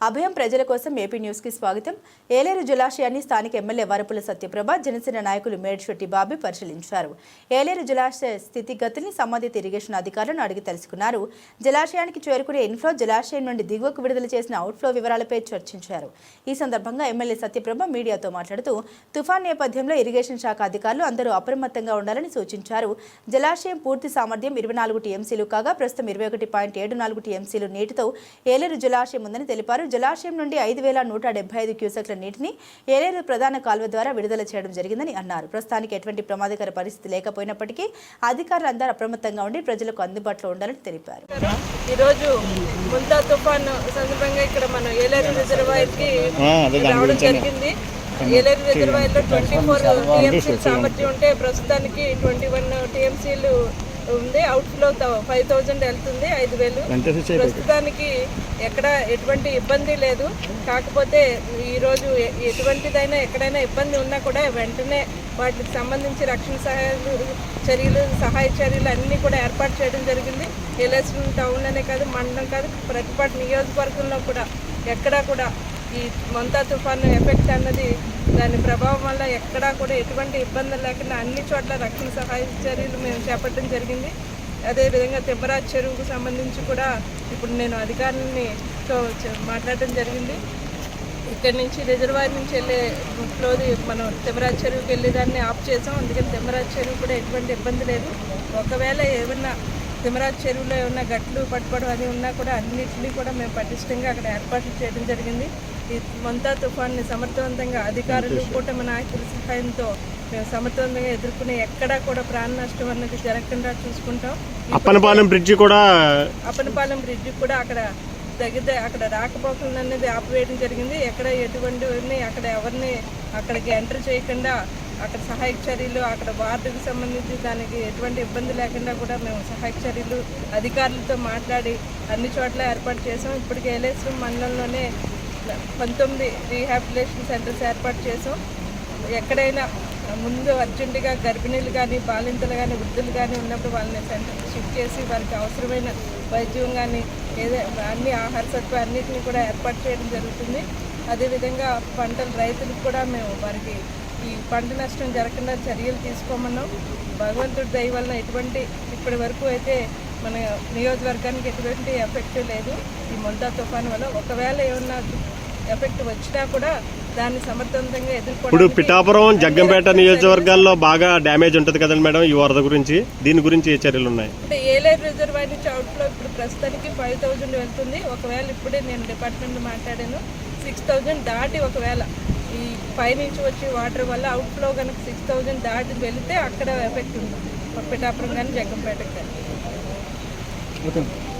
అభయం ప్రజల కోసం ఏపీ న్యూస్కి స్వాగతం. ఏలేరు జలాశయాన్ని స్థానిక ఎమ్మెల్యే వరపుల సత్యప్రభ జనసేన నాయకులు మేడ్శెట్టి బాబీ పరిశీలించారు. ఏలేరు జలాశయ స్థితిగతుల్ని సంబంధిత ఇరిగేషన్ అధికారులను అడిగి తెలుసుకున్నారు. జలాశయానికి చేరుకునే ఇన్ఫ్లో జలాశయం నుండి దిగువకు విడుదల చేసిన అవుట్ఫ్లో వివరాలపై చర్చించారు. ఈ సందర్భంగా ఎమ్మెల్యే సత్యప్రభ మీడియాతో మాట్లాడుతూ తుఫాన్ నేపథ్యంలో ఇరిగేషన్ శాఖ అధికారులు అందరూ అప్రమత్తంగా ఉండాలని సూచించారు. జలాశయం పూర్తి సామర్థ్యం ఇరవై నాలుగు టీఎంసీలు కాగా ప్రస్తుతం ఇరవై ఒకటి పాయింట్ ఏడు నాలుగు టీఎంసీలు నీటితో ఏలేరు జలాశయం ఉందని తెలిపారు. జలాశయం నుండి ఐదు వేల నూట డెబ్బై ఐదు క్యూసెక్ల నీటిని ఏలేరు ప్రధాన కాల్వ ద్వారా విడుదల చేయడం జరిగిందని అన్నారు. ప్రస్తుతానికి ఎటువంటి ప్రమాదకర పరిస్థితి లేకపోయినప్పటికీ అధికారులందరూ అప్రమత్తంగా ఉండి ప్రజలకు అందుబాటులో ఉండాలని తెలిపారు. ఈరోజు ముంతా తుఫాన్ సందర్భంగా ఇక్కడ మనం ఏలేరు రిజర్వాయర్కి ఆ, అదే దాని రావడం. జరిగింది. ఏలేరు రిజర్వాయర్లో ట్వంటీ ఫోర్ టీఎంసీ సామర్థ్యం ఉంటే ప్రస్తుతానికి ట్వంటీ వన్ టీఎంసీలు ఉంది. అవుట్ ఫ్లో ఫైవ్ థౌజండ్ వెళ్తుంది ఐదు వేలు. ప్రస్తుతానికి ఎక్కడ ఎటువంటి ఇబ్బంది లేదు. కాకపోతే ఈరోజు ఎటువంటిదైనా ఎక్కడైనా ఇబ్బంది ఉన్నా కూడా వెంటనే వాటికి సంబంధించి రక్షణ సహాయాలు చర్యలు సహాయ చర్యలు అన్నీ కూడా ఏర్పాటు చేయడం జరిగింది. ఎల్ఎస్ఎన్ టౌన్ అనే కాదు మండలం కాదు ప్రతిపాటి నియోజకవర్గంలో కూడా ఎక్కడా కూడా ఈ మంతా తుఫాను ఎఫెక్ట్ అన్నది దాని ప్రభావం వల్ల ఎక్కడా కూడా ఎటువంటి ఇబ్బందులు లేకుండా అన్ని చోట్ల రక్షణ సహాయ చర్యలు మేము చేపట్టడం జరిగింది. అదేవిధంగా తిమ్మరాజ్ చెరువుకు సంబంధించి కూడా ఇప్పుడు నేను అధికారులని మాట్లాడటం జరిగింది. ఇక్కడి నుంచి రిజర్వాయర్ నుంచి వెళ్ళే ఫ్లోది మనం తిమ్మరాజ్ చెరువుకి వెళ్ళేదాన్ని ఆఫ్ చేసాం. అందుకని తిమ్మరాజ్ చెరువు కూడా ఎటువంటి ఇబ్బంది లేదు. ఒకవేళ ఏమన్నా తిమ్మరాజ్ చెరువులో ఏమన్నా గట్లు పట్టుకోవడం అది ఉన్నా కూడా అన్నింటినీ కూడా మేము పటిష్టంగా అక్కడ ఏర్పాట్లు చేయడం జరిగింది. ఈ మొంతా తుఫాన్ని సమర్థవంతంగా అధికారులు కూటమి నాయకుల సహాయంతో మేము సమర్థవంతంగా ఎదుర్కొనే ఎక్కడా కూడా ప్రాణ నష్టం అన్నది జరగకుండా చూసుకుంటాం. అప్పనపాలెం బ్రిడ్జి కూడా అప్పనపాలెం బ్రిడ్జ్ కూడా అక్కడ దగ్గర అక్కడ రాకపోకలు అనేది ఆపివేయడం జరిగింది. ఎక్కడ ఎటువంటి అక్కడ ఎవరిని అక్కడికి ఎంటర్ చేయకుండా అక్కడ సహాయక చర్యలు అక్కడ వార్డుకు సంబంధించి దానికి ఎటువంటి ఇబ్బంది లేకుండా కూడా మేము సహాయక చర్యలు అధికారులతో మాట్లాడి అన్ని చోట్ల ఏర్పాటు చేసాం ఇప్పటికి ఏలేశ్వరం మండలంలోనే పంతొమ్మిది రీహాబిలేషన్ సెంటర్స్ ఏర్పాటు చేసాం ఎక్కడైనా ముందు అర్జెంటుగా గర్భిణీలు కానీ బాలింతలు కానీ వృద్ధులు కానీ ఉన్నప్పుడు వాళ్ళని సెంటర్ షిఫ్ట్ చేసి వారికి అవసరమైన వైద్యం కానీ ఏదే అన్ని ఆహార సత్వ అన్నిటిని కూడా ఏర్పాటు చేయడం జరుగుతుంది. అదేవిధంగా పంటలు రైతులకు కూడా మేము వారికి ఈ పంట నష్టం జరగకుండా చర్యలు తీసుకోమన్నాం. భగవంతుడి దయ వలన ఎటువంటి ఇప్పటి వరకు అయితే మన నియోజకవర్గానికి ఎటువంటి ఎఫెక్ట్ లేదు. ఈ మొంతా తుఫాను వల్ల ఒకవేళ ఏమన్నా ఎఫెక్ట్ వచ్చినా కూడా దాన్ని సమర్థవంతంగా ఇప్పుడు ఎదుర్కోవడానికి పిఠాపురం జగ్గంపేట నియోజకవర్గాల్లో బాగా డ్యామేజ్ ఉంటుంది కదండి మేడం ఈ వరద గురించి. దీని గురించి ఏ చర్యలు ఉన్నాయి? అంటే ఏలేరు రిజర్వాయర్ నుంచి అవుట్లో ఇప్పుడు ప్రస్తుతానికి ఫైవ్ థౌజండ్ వెళ్తుంది. ఒకవేళ ఇప్పుడే నేను డిపార్ట్మెంట్ మాట్లాడాను. సిక్స్ థౌజండ్ దాటి ఒకవేళ ఈ పైనుంచి వచ్చే వాటర్ వల్ల అవుట్ఫ్లో కనుక సిక్స్ థౌజండ్ దాటి వెళితే అక్కడ ఎఫెక్ట్ ఉంటుంది. పిఠాపురం కానీ జగ్గంపేటకి కానీ. 我等。